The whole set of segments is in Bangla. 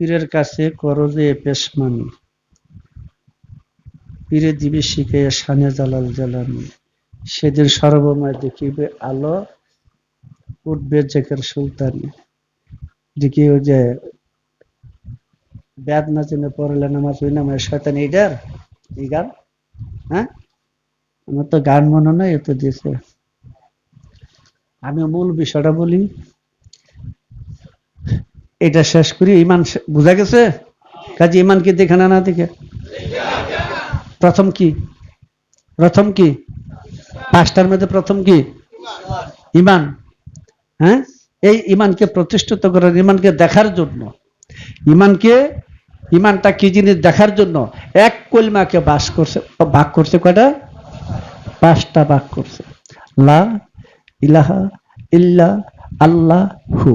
পীরের কাছে করো যে পেশমানি। পীরে দিবে শিখে সানে জালাল জালানি। সেদিন সর্বময় দেখিবে আলো, উঠবে জেকের সুলতানি। দেখি ওই যে ব্যাদ না চিনে পড়লে নামাজ ওই নামাজ শয়তান, এইটার এই গান? হ্যাঁ? আমার তো গান মনে নয় এত দিয়েছে। আমি মূল বিষয়টা বলি। এটা শেষ করি, ইমান বোঝা গেছে? কাজে ইমান কি দেখে না না দেখে? প্রথম কি? প্রথম কি? পাঁচটার মধ্যে প্রথম কি? ইমান। হ্যাঁ? এই ইমানকে প্রতিষ্ঠিত করার, ইমানকে দেখার জন্য। ইমানকে, ইমানটা কি জিনিস দেখার জন্য? এক কলমাকে বাস করছে, ভাগ করছে কয়টা? পাঁচটা ভাগ করছে। লা ইলাহা ইল্লা আল্লাহ। হু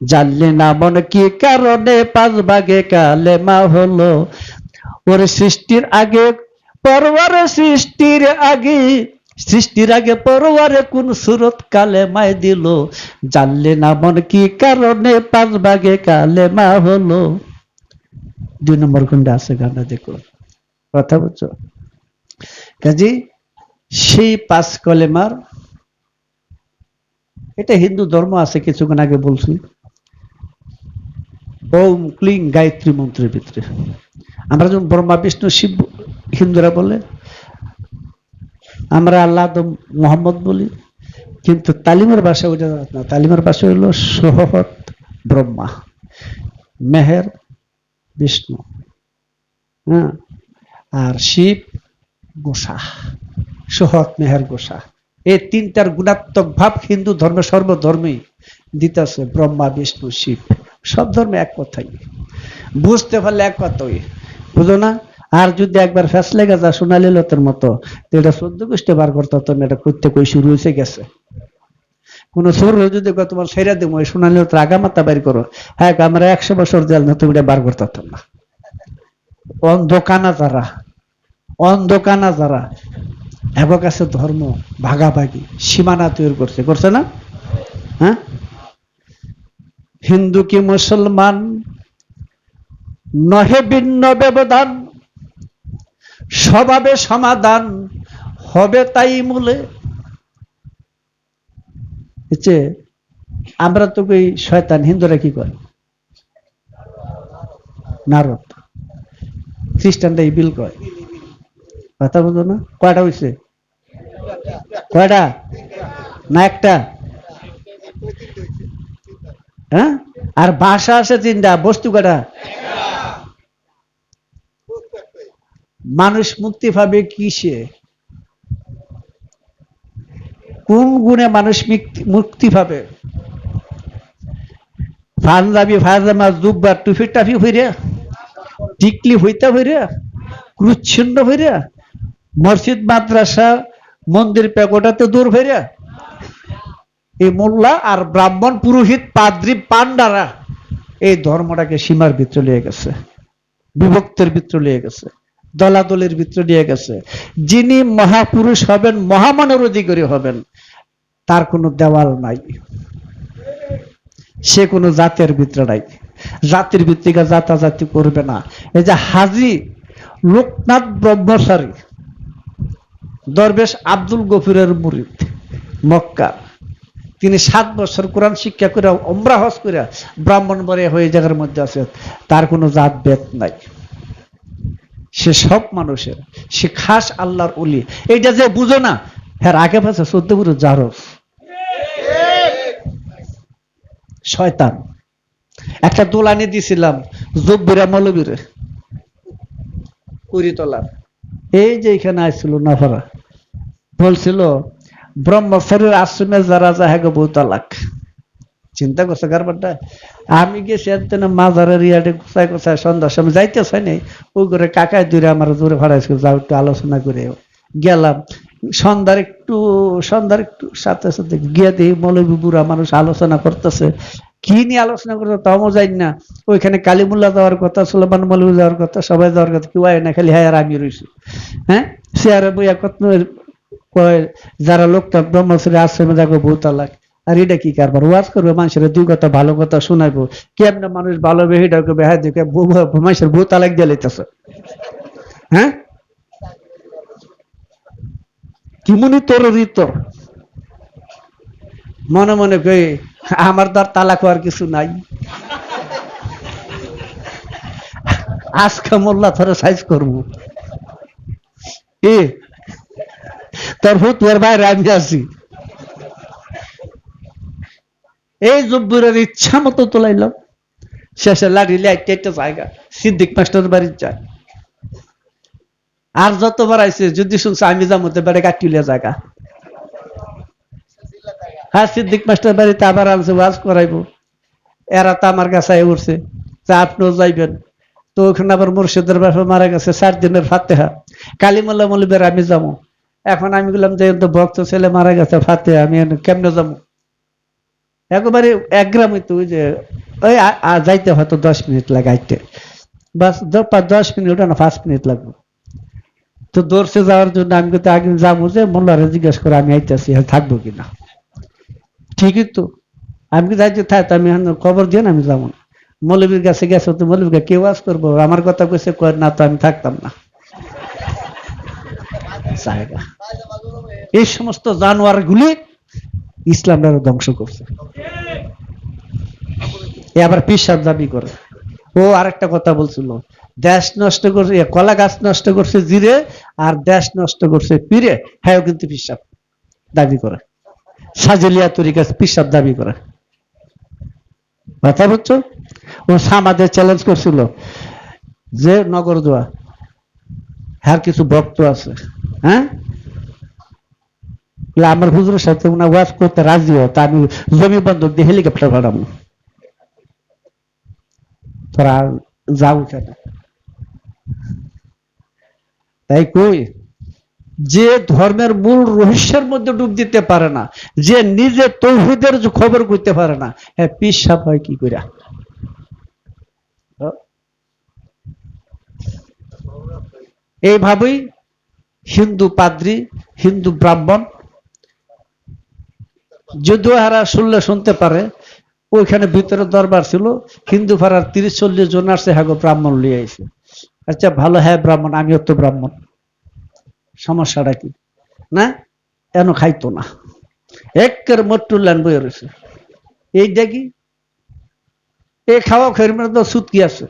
জানলে না মনে কি কারণে পাঁচ ভাগে কালেমা হলো? ওর সৃষ্টির আগে, পরওয়ারে সৃষ্টির আগে সৃষ্টির আগে পরওয়ারে কোন সুরত কালেমায় দিল? জানলে না মন কি কারণে পাঁচ ভাগে কালেমা হলো? দুই নম্বর কোনটা আছে গানটা দেখো। কথা বুঝছ? কাজী, সেই পাঁচ কলেমার, এটা হিন্দু ধর্ম আছে, কিছুক্ষণ আগে বলছি। ওম ক্লিং গায়ত্রী মন্ত্রের ভিতরে। আমরা যেমন ব্রহ্মা, বিষ্ণু, শিব, হিন্দুরা বলে, আমরা আল্লাহ মোহাম্মদ বলি, কিন্তু তালিমের ভাষা ওইটা না। তালিমের ভাষা হলো সোহত ব্রহ্মা, মেহের, বিষ্ণু হ্যাঁ? আর শিব, গোসা সোহত মেহের, গোসা। এই তিনটার গুণাত্মক ভাব হিন্দু ধর্মে সর্বধর্মেই দিতেছে ব্রহ্মা, বিষ্ণু, শিব। সব ধর্মে এক কথাই বুঝতে পারলে এক কথাই বুঝো না? আর যদি একবার ফ্যাস লেগে যা সোনালী লতের মতো এটা চোদ্দ গোষ্ঠী বার করতে হতো এটা করতে কই শুরু হয়েছে, গেছে। কোন সোর যদি তোমার সেরা দেবো সোনালী লতের আগামাতা বের করো। হ্যাঁ আমরা একশো বছর জেল না, তুমি এটা বার করতে হতো না। অন্ধকানা যারা অন্ধকানা যারা, এবার কাছে ধর্ম ভাগাভাগি, সীমানা তৈরি করছে। করছে না? হ্যাঁ? হিন্দু কি মুসলমান? নহে ভিন্ন ব্যবধান, স্বভাবে সমাধান, হবে তাই মূলে। হচ্ছে আমরা তো ওই শয়তান, হিন্দুরা কি করে? নারদ। খ্রিস্টানরা বিল কয়। কথা বুঝো না? কয়টা হয়েছে কয়টা? না একটা? হ্যাঁ? আর ভাষা আছে তিনটা, বস্তু কয়টা মানুষ মুক্তি পাবে কিসে? কোন গুণে মানুষ মিক- মুক্তি পাবে? পাঞ্জাবি ফাজামা জুব্বা টুফি টাফি হইরে টিকলি হইতে হইরে ক্রুচ্ছিন্ন হইরে মসজিদ, মাদ্রাসা, মন্দির পেগোটাতে দূর হইরে এই মোল্লা আর ব্রাহ্মণ পুরোহিত পাদ্রি পান্ডারা এই ধর্মটাকে সীমার ভিতরে নিয়ে গেছে, বিভক্তের ভিতরে নিয়ে গেছে, দলাদলের ভিতরে নিয়ে গেছে। যিনি মহাপুরুষ হবেন মহামানের অধিকারী হবেন, তার কোনো দেওয়াল নাই। সে কোনো জাতের ভিতরে নাই। জাতির ভিত্তিকা জাতাজাতি করবে না। এই যে হাজি লোকনাথ ব্রহ্মচারী, দরবেশ আব্দুল গফিরের মুরিদ মক্কা তিনি সাত বছর কোরআন শিক্ষা করে অমরা হজ করে ব্রাহ্মণ বরে হয়ে জায়গার মধ্যে আছে। তার কোনো জাত বেদ নাই। সে সব মানুষের, সে খাস আল্লাহর উলি এইটা যে বুঝো না হ্যাঁ আগে পাশে চোদ্দ গুরু জারস শয়তান। একটা দোলানি দিছিলাম, জব্বিরা মৌলবীরে কুড়িতলার। এই যে এখানে আসছিল নাফারা, বলছিল ব্রহ্মচারীর আশ্রমে যারা যায় হ্যাঁ বউ তালাক। চিন্তা করছে কারবারটা? আমি গেছি একদিন মাজারের ইয়াডে কোথায় কোথায় সন্ধ্যার সময় যাইতে চাই নাই, ওই করে কাকায় দূরে আমার দূরে ভাড়াইছিল যাও একটু আলোচনা করে গেলাম। সন্ধ্যার একটু সন্ধ্যার একটু সাথে সাথে গিয়ে দেখি মৌলবী বুড়া মানুষ আলোচনা করতেছে। কি নিয়ে আলোচনা করতে তাও যাই না। ওইখানে কালীমুল্লা যাওয়ার কথা, সুলেমান মৌলবী যাওয়ার কথা, সবাই যাওয়ার কথা, কেউ না, খালি হ্যাঁ আর আমি রয়েছি হ্যাঁ? সে আর বইয়া কত কয়, যারা লোকটা ব্রহ্মশ্রী আশ্রমে যাব ভূতালাক আর এটা কি কারবার? ওয়াজ করবে, মানুষের দুই কথা ভালো কথা শোনাইবো। কেমনে মানুষ ভালো বেহিটা বেহাই দেখে মানুষের ভূত আলাক দিয়ে লইতেছে। হ্যাঁ? কি মনি তোর তোর মনে মনে কই, আমার তো আর তালাক হওয়ার কিছু নাই। আজকে মোল্লা ধরে সাইজ করব। এ তোর হুতুয়ার বাইরে আমি আছি। এই জব্বুরের ইচ্ছা মতো তোলাইলাম। শেষে লাড়ি লাইটে একটা জায়গা। সিদ্দিক মাস্টার বাড়ির যায়। আর যতবার আইছে, যদি শুনছে আমি যাব, তো বেড়ে কাটিলিয়া জায়গা। হ্যাঁ সিদ্দিক মাস্টার বাড়িতে আবার আনছে, ওয়াজ করাইবো। এরা তো আমার কাছে উঠছে। তা আপনিও যাইবেন। তো ওখানে আবার মুর্শিদের বাসা মারা গেছে, চার দিনের ফাতেহা। কালিমুল্লাহ মলিবের আমি যাব। এখন আমি বললাম যে ভক্ত ছেলে মারা গেছে ফাতে, আমি কেমনে যাব? একেবারে এক গ্রামে তো ওই যে, ওই যাইতে হয়তো দশ মিনিট লাগে আইতে। বাস দশ মিনিট না, পাঁচ মিনিট লাগবে। তো দর্শে যাওয়ার জন্য আমি কিন্তু আগে যাব যে, মোল্লারে জিজ্ঞেস করে আমি আইতেছি থাকব কিনা ঠিকই তো। আমি কি যাইতে থাক আমি খবর দিয়ে না, আমি যাব না। মৌলবীর কাছে গেছে, তো মৌলবীকে কেউ আজ করব? আমার কথা কইছে কয় না, তো আমি থাকতাম না। জায়গা। এই সমস্ত জানোয়ার গুলি ইসলামরা ধ্বংস করছে। এ আবার পিসাব দাবি করে। ও আরেকটা কথা বলছিল, দেশ নষ্ট করছে কলা গাছ নষ্ট করছে জিরে, আর দেশ নষ্ট করছে পীরে হ্যাঁ কিন্তু পিসাব দাবি করে। সাজেলিয়া তরিকা পিসাব দাবি করে। কথা বুঝছ ও সামাদের চ্যালেঞ্জ করছিল যে, নগর দোয়া হ্যাঁ কিছু ভক্ত আছে হ্যাঁ? আমার হুজুরের সাথে উনা ওয়াজ করতে রাজি হয় তা আমি জমি বন্ধক দিয়ে হেলিকপ্টার পাঠাবো তোরা যাও কেন তাই কই? যে ধর্মের মূল রহস্যের মধ্যে ডুব দিতে পারে না, যে নিজে তৌহিদের খবর করতে পারে না হ্যাঁ পিসাব হয় কি করে এইভাবেই হিন্দু পাদ্রী, হিন্দু ব্রাহ্মণ। যদিও হারা শুনলে শুনতে পারে, ওইখানে ভিতরে দরবার ছিল, হিন্দু ফাড়ার তিরিশ চল্লিশ জন আসছে হ্যাঁ ব্রাহ্মণ লিয়ে আইছে। আচ্ছা ভালো হ্যাঁ ব্রাহ্মণ, আমিও তো ব্রাহ্মণ। সমস্যাটা কি? না, এন খাইতো না। একের মট্টুল্লান বই রয়েছে। এইটা কি? এই খাওয়া খেয়ে তো সুদ কি আছে।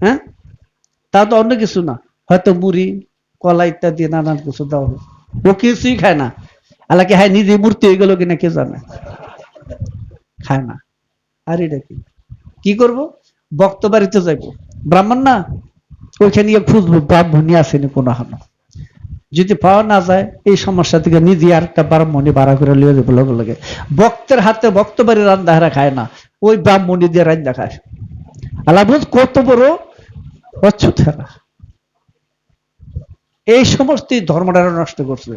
হ্যাঁ? তা তো অন্য কিছু না। হয়তো মুড়ি কলা ইত্যাদি নানান কিছু দেওয়া হয় ও কিছুই খায় না। আলাকে হ্যাঁ নিজে মূর্তি হয়ে গেল কিনা কে জানে? খায় না। আর এটা কি? কি করব? বক্ত বাড়িতে যাইব। ব্রাহ্মণ না? ওইখানে গিয়ে খুঁজবো, ব্রাহ্মণই আসেনি কোনো হানো যদি পাওয়া না যায়, এই সমস্যা থেকে নিজে আর একটা ব্রাহ্মণী ভাড়া করে লিয়ে যাব লগে লগে। বক্তের হাতে বক্ত বাড়ি রান্না হারা খায় না, ওই ব্রাহ্মণী দিয়ে রান্না খায়। আল্লাহ কত বড় অচ্ছুত হেরা। এই সমস্ত ধর্মটা নষ্ট করছে।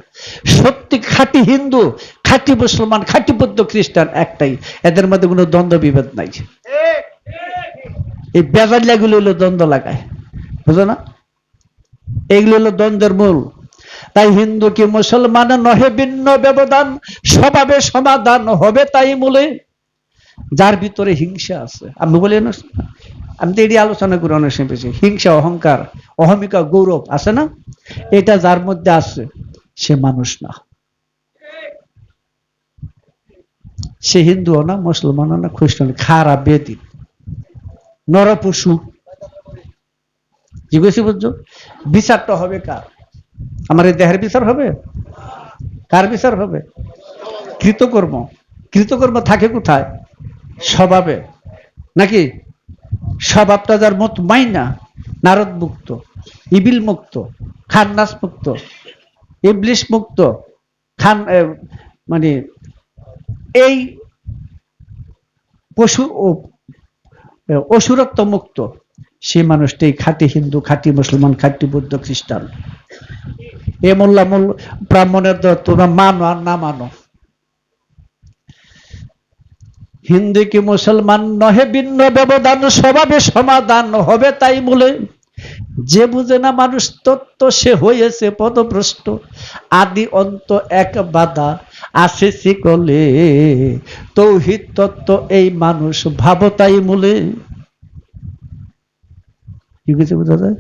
সত্যি খাঁটি হিন্দু, খাঁটি মুসলমান, খাঁটি বৌদ্ধ খ্রিস্টান একটাই। এদের মধ্যে কোনো দ্বন্দ্ব বিভেদ নাই। এই বেজাল্লাগুলো হলো দ্বন্দ্ব লাগায়। বুঝো না? এইগুলো হলো দ্বন্দ্বের মূল। তাই হিন্দু কি মুসলমান নহে ভিন্ন ব্যবধান, স্বভাবে সমাধান হবে তাই মূলে। যার ভিতরে হিংসা আছে। আমি বলি না আমি তো এটি আলোচনা করে, অনেক সময় হিংসা, অহংকার, অহমিকা, গৌরব আছে না? এটা যার মধ্যে আছে, সে মানুষ না। সে হিন্দুও না, মুসলমানও না খ্রিস্টান খারাপ বেদিন, নরপশু। জিজ্ঞেসি বুঝছ? বিচারটা হবে কার? আমার এই দেহের বিচার হবে? কার বিচার হবে? কৃতকর্ম। কৃতকর্ম থাকে কোথায়? স্বভাবে। নাকি স্বভাবটা যার মত মাইনা নারদ মুক্ত ইবিল মুক্ত খান্নাস মুক্ত ইবলিশ মুক্ত খান মানে এই পশু ও অসুরত্ব মুক্ত সেই মানুষটাই খাঁটি হিন্দু, খাঁটি মুসলমান, খাঁটি বৌদ্ধ খ্রিস্টান। এ মোল্লা মোল, ব্রাহ্মণের তোমরা মানো আর না মানো। হিন্দু কি মুসলমান নহে, ভিন্ন ব্যবধান, স্বভাবে সমাধান হবে তাই বলে, যে বুঝে না মানুষ তত্ত্ব, সে হয়েছে পদভ্রষ্ট। আদি অন্ত এক বাধা আসে শিকলে, তৌহিদ তত্ত্ব এই মানুষ ভাবতাই মূলে কি কিছু বোঝা যায়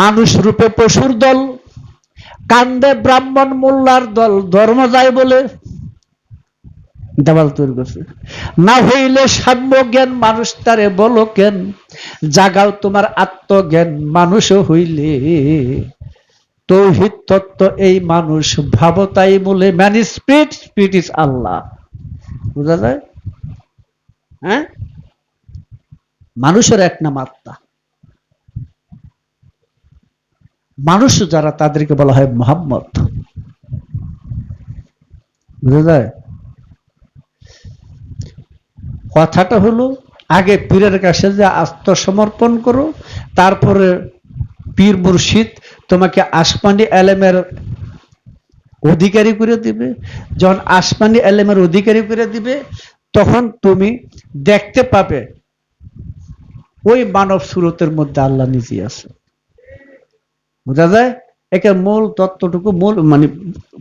মানুষ রূপে পশুর দল কান্দে ব্রাহ্মণ মোল্লার দল, ধর্ম যায় বলে দেওয়াল তৈরি করছে। না হইলে সাম্য জ্ঞান মানুষ তারে বলো কেন? জাগাও তোমার আত্মজ্ঞান, মানুষও হইলে। তৌহিদ তত্ত্ব এই মানুষ ভাবতাই বলে। Man speed speed is Allah বোঝা যায়? হ্যাঁ? মানুষের এক নাম আত্মা। মানুষ যারা তাদেরকে বলা হয় মোহাম্মদ। বুঝা যায়? কথাটা হলো, আগে পীরের কাছে যে আত্মসমর্পণ করো, তারপরে পীর মুর্শিদ তোমাকে আসমানি এলেমের অধিকারী করে দিবে। যখন আসমানি এলেমের অধিকারী করে দিবে, তখন তুমি দেখতে পাবে, ওই মানব সুরতের মধ্যে আল্লাহ নিজে আছে। বোঝা যায়? একে মূল তত্ত্বটুকু, মূল মানে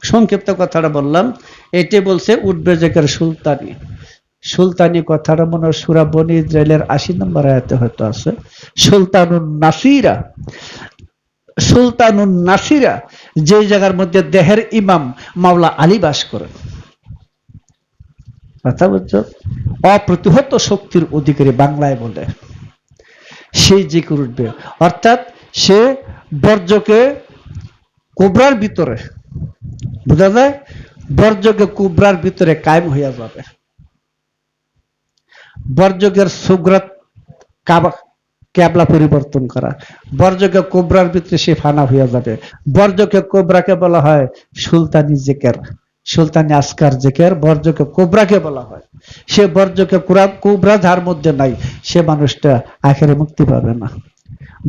সংক্ষিপ্ত কথাটা বললাম। এটি বলছে উঠবে জেকের সুলতানি। সুলতানি কথাটা মনে হয় সুরা বনি ইসরায়েলের আশি নম্বর আয়াতে হয়তো আছে। সুলতানুন নাসিরা। সুলতানুন নাসিরা, যে জায়গার মধ্যে দেহের ইমাম মাওলা আলী বাস করেন। কথা বুঝছ? অপ্রতিহত শক্তির অধিকারী বাংলায় বলে। সেই জিকির উঠবে। অর্থাৎ সে বর্জ্যকে কোবরার ভিতরে, বোঝা যায়? বর্জ্যকে কুবরার ভিতরে কায়েম হইয়া যাবে। বর্জকের সুগ্রাত ক্যাবলা পরিবর্তন করা। বর্জকে কোবরার ভিতরে সে ফানা হইয়া যাবে। বর্জকে কোবরাকে বলা হয় সুলতানি জেকের। সুলতানি আসকার জেকের বর্জকে কোবরাকে বলা হয়। সে বর্জকে কোবরা যার মধ্যে নাই। সে মানুষটা আখেরে মুক্তি পাবে না।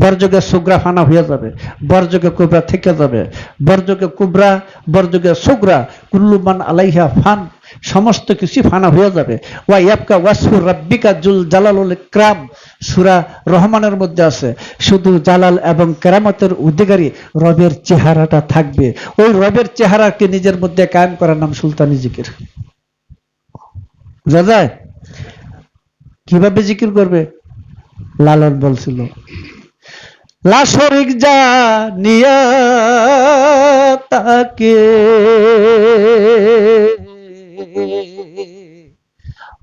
বর্জকে সুগ্রা ফানা হইয়া যাবে বর্জকে কুবরা থেকে যাবে বর্জকে কুবরা বর্জকে সুগ্রা কুল্লুমান আলাইহা ফান, সমস্ত কিছু ফানা হয়ে যাবে। ওয়া ইয়াবকা ওয়াসফুর রাব্বিকা জুল জালালুল ইকরাম, সূরা রহমানের মধ্যে আছে, শুধু জালাল এবং কেরামতের অধিকারী রবের চেহারাটা থাকবে। ওই রবের চেহারাকে নিজের মধ্যে কায়েম করার নাম সুলতানি জিকির। বুঝা যায়? কীভাবে জিকির করবে? লালন বলছিল। লাশরিক যা নিয়া তাকে।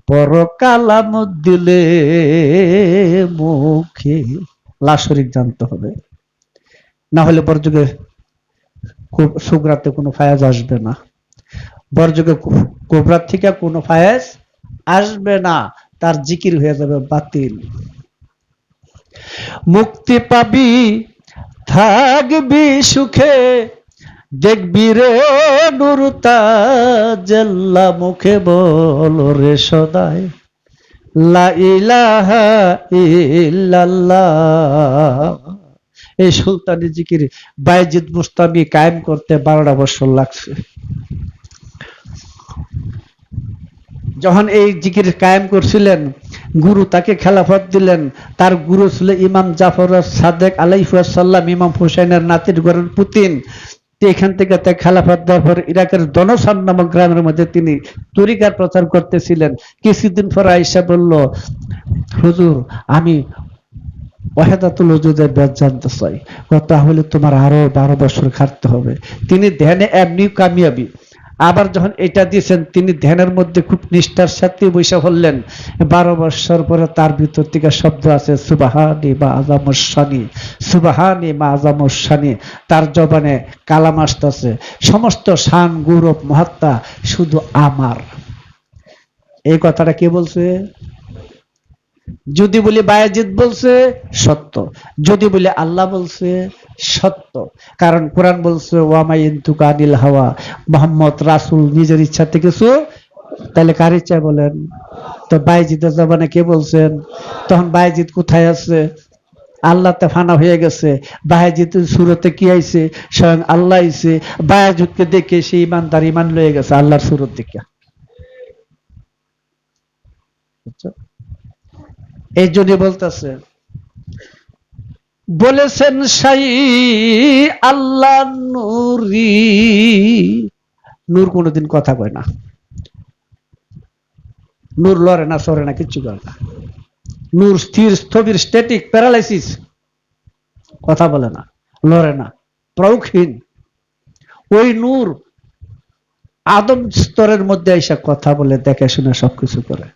পরকালাম দিলে মুখে লাশরিক জানতে হবে। না হলে বরযুগে সুগ্রাতে কোনো ফায়াজ আসবে না। বরযুগে কোবরাত থেকে কোনো ফায়াজ আসবে না। তার জিকির হয়ে যাবে বাতিল। মুক্তি পাবি, থাকবি সুখে। দেখবি রে নুরতা জেল্লা মুখে বল রে ইল্লাল্লাহ। এই সুলতানি জিকির বাইজিদ মুস্তামি কায়েম করতে বারোটা বছর লাগছে। যখন এই জিকির কায়েম করছিলেন গুরু তাকে খেলাফত দিলেন। তার গুরু ছিল ইমাম জাফর সাদেক আলাইফুসাল্লাম ইমাম হুসাইনের নাতির গরেন পুতিন। এখান থেকে তাই খেলাফত দেওয়ার পর ইরাকের দনসান নামক গ্রামের মধ্যে তিনি তরিকার প্রচার করতেছিলেন। কিছুদিন পর আইসা বলল, হুজুর, আমি ওয়াহেদাতুল ওজুদের ব্যাস জানতে চাই। তাহলে তোমার আরও বারো বছর খাটতে হবে। তিনি ধ্যানে এমনি কামিয়াবি। আবার যখন এটা দিয়েছেন, তিনি ধ্যানের মধ্যে খুব নিষ্ঠার সাথে বৈশা বললেন, বারো বৎসর পরে তার ভিতর থেকে শব্দ আছে, সুবাহানি বা আজামসানি সুবাহানি বা আজামসানি তার জবানে কালাম আসতেছে, সমস্ত শান, গৌরব, মহাত্মা শুধু আমার। এই কথাটা কে বলছে? যদি বলি বায়াজিদ বলছে, সত্য। যদি বলি আল্লাহ বলছে, সত্য। কারণ কোরআন বলছে ওয়ামাই আনিল হাওয়া। মোহাম্মদ রাসুল নিজের ইচ্ছা থেকে তাহলে কার ইচ্ছা বলেন? তো বাইজিদের জবানে কে বলছেন? তখন বাইজিদ কোথায় আছে? আল্লাহ তে ফানা হয়ে গেছে। বাহাজিদ সুরতে কি আইছে? স্বয়ং আল্লাহ আইছে। বায়াজুদকে দেখে সে ইমান তার ইমান লয়ে গেছে আল্লাহর সুরত দেখে এই জন্য বলতেছে, বলেছেন সাই আল্লাহ নুরি। নূর কোনোদিন কথা কয় না। নূর লড়ে না, সরে না, কিচ্ছু করে না। নূর স্থির, স্থবির স্ট্যাটিক প্যারালাইসিস কথা বলে না, লড়ে না প্রৌখহীন ওই নূর আদম স্তরের মধ্যে এসে কথা বলে, দেখে শুনে সবকিছু করে।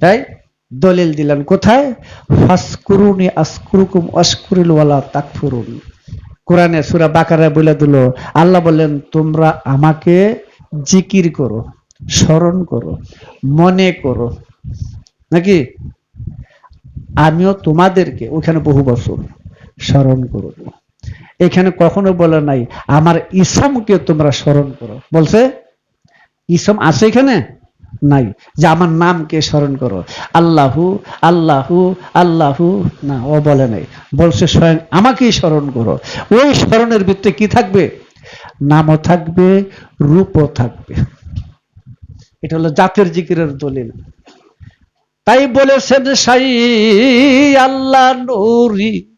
তাই দলিল দিলেন, কোথায়? ফাসকুরুনি আসকুরুকুম অস্কুরিল ওয়ালা তাকফুরুন। কোরআনে সুরা বাকারা বলে দিল, আল্লাহ বললেন, তোমরা আমাকে জিকির করো, স্মরণ করো, মনে করো। নাকি? আমিও তোমাদেরকে ওখানে বহু বছর স্মরণ করব। এখানে কখনো বলে নাই, আমার ইসমকে তোমরা স্মরণ করো। বলছে ইসম আছে এখানে? নাই। যে আমার নামকে স্মরণ করো। আল্লাহু আল্লাহু আল্লাহু, না, ও বলে নাই। বলছে স্বয়ং আমাকেই স্মরণ করো। ওই স্মরণের ভিতরে কি থাকবে? নামও থাকবে, রূপও থাকবে। এটা হলো জাতের জিকিরের দলিল। তাই বলেছেন সাই আল্লাহ নুরি।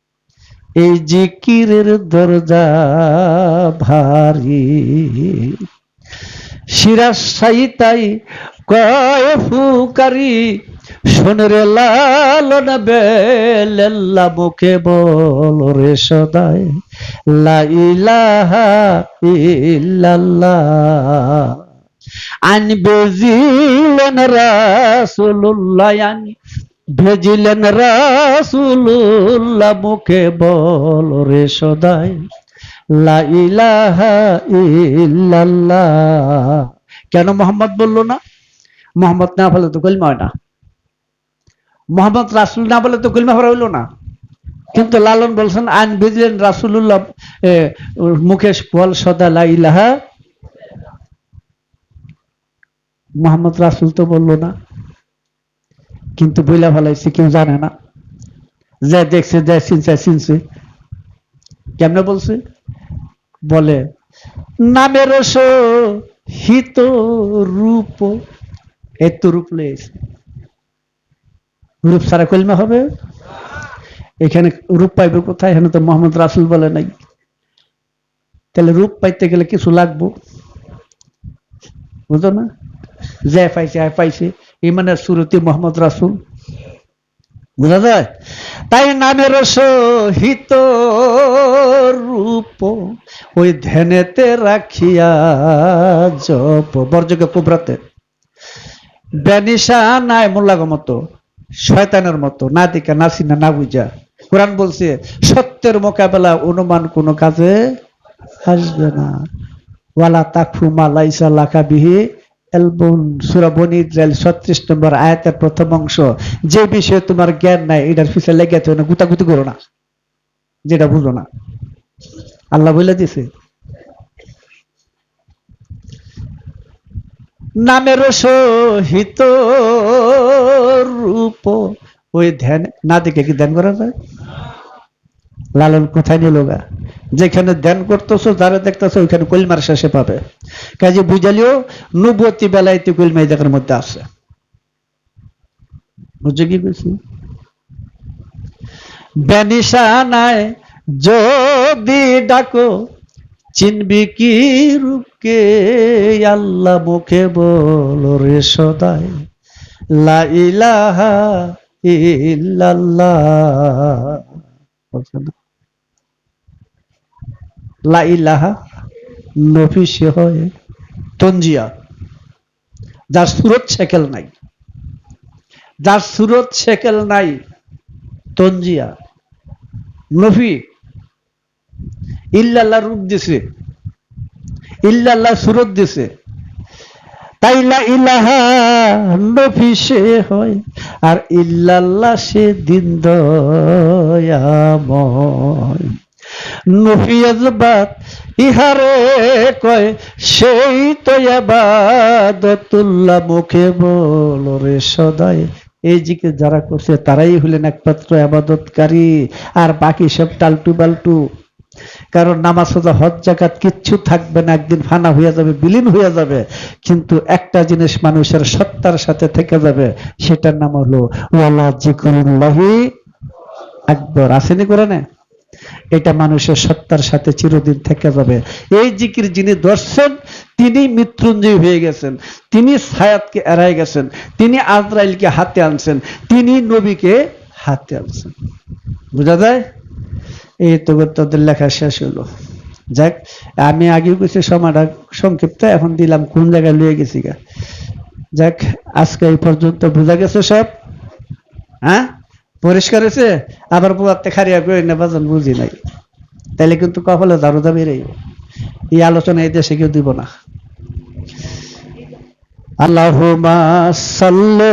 এই জিকিরের দরজা ভারী। সিরাজ সাই তাই কয় ফুকারি শোনরে লালন বেল্লা মুখে বল রে সদাই, লা ইলাহা ইল্লাল্লাহ। আন বেজিলেন রাসূলুল্লাহ আনি ভেজিলেন রাসূলুল্লাহ মুখে বল রে সদাই, লা ইলাহা ইল্লাল্লাহ। কেন মোহাম্মদ বলল না? মোহাম্মদ না বলে তো কলমা হয় না। মোহাম্মদ রাসুল না বলে তো কলমা ভরা হইল না। কিন্তু লালন বলছেন আইন বুঝলেন রাসুল্লাহ মুকেশ বল সদা লা ইলাহা মোহাম্মদ রাসুল তো বলল না। কিন্তু বইলা ফেলাইছে, কেউ জানে না। যে দেখছে, যে চিনছে চিনছে। কেমনে বলছে? বলে নামের হিত রূপ এত রূপ লেগেছে রূপ সারা কলমা হবে? এখানে রূপ পাইবে কোথায়? এখানে তো মোহাম্মদ রাসুল বলে নাই। তাহলে রূপ পাইতে গেলে কিছু লাগবো? বুঝো না? যে পাইছে, আয় পাইছে। ইমানের সুরতি মোহাম্মদ রাসুল। বুঝা যায়? তাই নামের সহিত রূপ ওই ধ্যানেতে রাখিয়া জপ। বর্জকে কুবরাতে। বেনিশা নাই মোল্লাগ মতো, শয়তানের মতো, না দিকা না সিনা না বুঝা। কোরআন বলছে, সত্যের মোকাবেলা অনুমান কোনো কাজে আসবে না। ওয়ালা তাকফু মা লাইসা লাখা বিহি। এলবন সুরা বনি ইসরায়েল ছত্রিশ নম্বর আয়াতের প্রথম অংশ, যে বিষয়ে তোমার জ্ঞান নাই, এটার পিছিয়ে লেগে না, গুতাগুতি করো না। যেটা বুঝো না। আল্লাহ বলে দিছে নামের সহিত রূপ। ওই ধ্যান, না দেখে কি ধ্যান করা যায়? লালন কোথায় নিল গা? যেখানে ধ্যান করতেছো, যারা দেখতেছো, ওইখানে কলমার শেষে পাবে। কাজে বুঝালিও, নবতী বেলাইতে কলমা এই দেখার মধ্যে আছে। বুঝে কি বলছি বেনিশা নাই যদি ডাকো চিনবি কি রূপকে? আল্লাহ মুখে বল রে সদাই। লা ইলাহা ইল্লাল্লাহ। লা ইলাহা হয় তঞ্জিয়া যার সুরত ছেকেল নাই। যার সুরত ছেকেল নাই তঞ্জিয়া নফি ইল্লাল্লাহ রূপ দিছে। ইল্লাল্লাহ সুরত দিছে। তাই লা ইলাহা নফি সে হয়, আর ইল্লাল্লাহ সে দিন দয়াময় ইহারে কয়, সেই তো আবাদতুল্লাহ মুখে বল রে সদাই এই জিকে যারা করছে, তারাই হলেন একমাত্র আবাদতকারী আর বাকি সব টালটু বালটু কারণ নামাজ সোজা হজ জাকাত কিচ্ছু থাকবে না, একদিন ফানা হইয়া যাবে, বিলীন হইয়া যাবে। কিন্তু একটা জিনিস মানুষের সত্তার সাথে থেকে যাবে, সেটার নাম হলো ওয়ালা জিকুল্লাহি আকবর। আসেনি কোরআনে? এটা মানুষের সত্তার সাথে চিরদিন থেকে যাবে। এই জিকির যিনি ধরছেন, তিনি মৃত্যুঞ্জয়ী হয়ে গেছেন, তিনি সায়াতকে এড়াই গেছেন, তিনি আজরাইলকে হাতে আনছেন, তিনি নবীকে হাতে আনছেন। বোঝা যায়? এই তো তাদের লেখা শেষ হলো। যাক, আমি আগেও কিছু সময়টা সংক্ষিপ্ত, এখন দিলাম কোন জায়গায় লুয়ে গেছি গা। যাক, আজকে এই পর্যন্ত বোঝা গেছে সব? হ্যাঁ? পরিষ্কার হয়েছে? আবার বোয়াতে খারিয়া করে না বাজান, বুঝি নাই। তাইলে কিন্তু কপালে দারু দাবি রে। এই আলোচনা এই দেশে কেউ দিব না। আল্লাহ সাল্লে